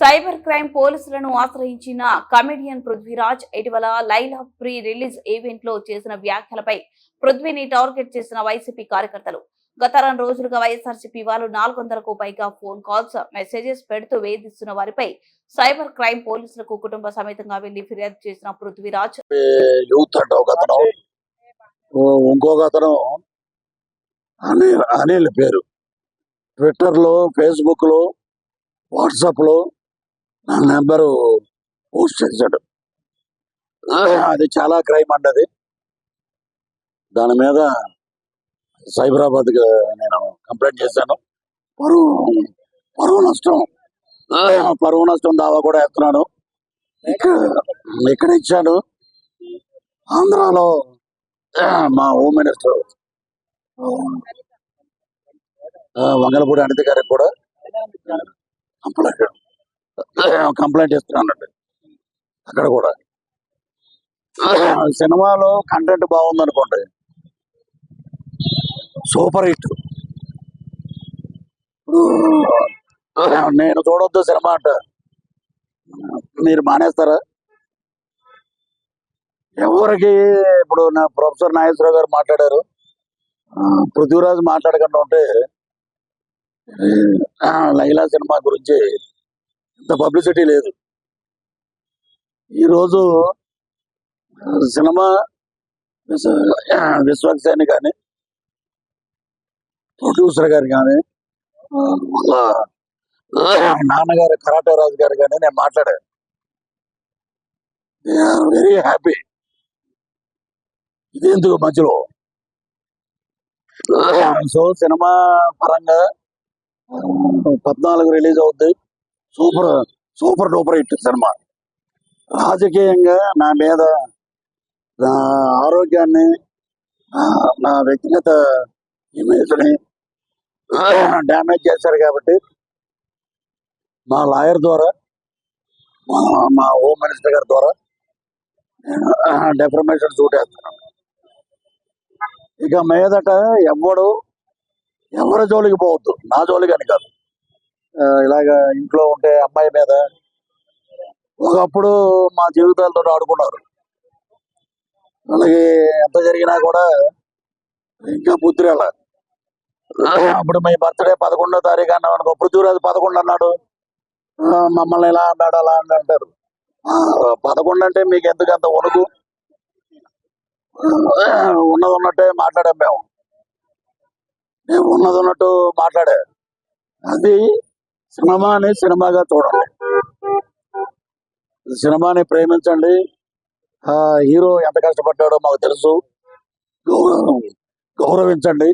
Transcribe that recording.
Cyber crime పోలీసులను ఆశ్రయించిన comedian Prithviraj ఇటీవల లైలా ప్రీ రిలీజ్ ఈవెంట్లో చేసిన వ్యాఖ్యలపై పృథ్వీని టార్గెట్ చేసిన వైసీపీ కార్యకర్తలు. గత రెండు రోజులుగా వైఎస్ఆర్సీపీ వాళ్ళు నాలుగు వందలకు పైగా ఫోన్ కాల్స్ మెసేజెస్ పెడుతూ వేధిస్తున్న వారిపై సైబర్ క్రైమ్ పోలీసులకు కుటుంబ సమేతంగా వెళ్ళి ఫిర్యాదు చేసిన పృథ్వీరాజ్. ఇంకొక అతను? అనిల్ పేరు. ట్విట్టర్లో ఫేస్బుక్లో వాట్సాప్లో నా నెంబరు పోస్ట్ చేశాడు. అది చాలా క్రైమ్ అండి అది. దాని మీద సైబరాబాద్ నేను కంప్లైంట్ చేశాను. పరువు పరువు నష్టం. పరువు నష్టం దావా కూడా ఎత్తున్నాను. ఇక్కడ ఇక్కడ ఇచ్చాను. ఆంధ్రాలో మా హోమ్ మినిస్టర్ వంగలపూడి అనిత గారికి కూడా కంప్లైంట్. కంప్లైంట్ ఇస్తున్నానండి అక్కడ కూడా. సినిమాలో కంటెంట్ బాగుంది అనుకోండి సూపర్ హిట్. నేను చూడొద్దు సినిమా అంట. మీరు మానేస్తారా? ఎవరికి ఇప్పుడు నా ప్రొఫెసర్ నాగేశ్వరరావు గారు మాట్లాడారు. ఆ, పృథ్వీరాజ్ మాట్లాడకుండా ఉంటే ఆ, లైలా సినిమా గురించి ఇంత పబ్లిసిటీ లేదు. ఈరోజు సినిమా విశ్వ- విశ్వక్సేని కానీ ప్రొడ్యూసర్ గారు కానీ వాళ్ళ నాన్నగారు కరాటే రాజు గారు కానీ నేను మాట్లాడాను. Very happy. ఇది ఎందుకు మధ్యలో? సో సినిమా పరంగా పద్నాలుగు రిలీజ్ అవుద్ది. Super super duper hit cinema. రాజకీయంగా నా మీద నా ఆరోగ్యాన్ని నా- నా వ్యక్తిగత ఇమేజ్ని డ్యామేజ్ చేశారు కాబట్టి మా లాయర్ ద్వారా మా మా హోమ్ మినిస్టర్ గారి ద్వారా డెఫర్మేషన్ సూట్ వేస్తున్నాను ఇక మీదట ఎవడు ఎవరి జోలికి పోవద్దు. నా జోలికి అని కాదు. ఇలాగ ఇంట్లో ఉంటే అమ్మాయి మీద ఒకప్పుడు మా జీవితాలతో ఆడుకున్నారు. వాళ్ళకి ఎంత జరిగినా కూడా ఇంకా బుద్ధి రాల. అప్పుడు మీ బర్త్డే పదకొండో తారీఖు అన్నాం అనుకో పృథ్వీరాజు పదకొండు అన్నాడు. మమ్మల్ని ఇలా అన్నాడు అలా అని అంటారు. పదకొండు అంటే మీకు ఎందుకు అంత వణుకు? ఉన్నది ఉన్నట్టే మాట్లాడాం మేము. మేము ఉన్నది ఉన్నట్టు మాట్లాడే. అది సినిమాని సినిమాగా చూడండి సినిమాని ప్రేమించండి. ఆ హీరో ఎంత కష్టపడ్డాడో మాకు తెలుసు. గౌరవించండి.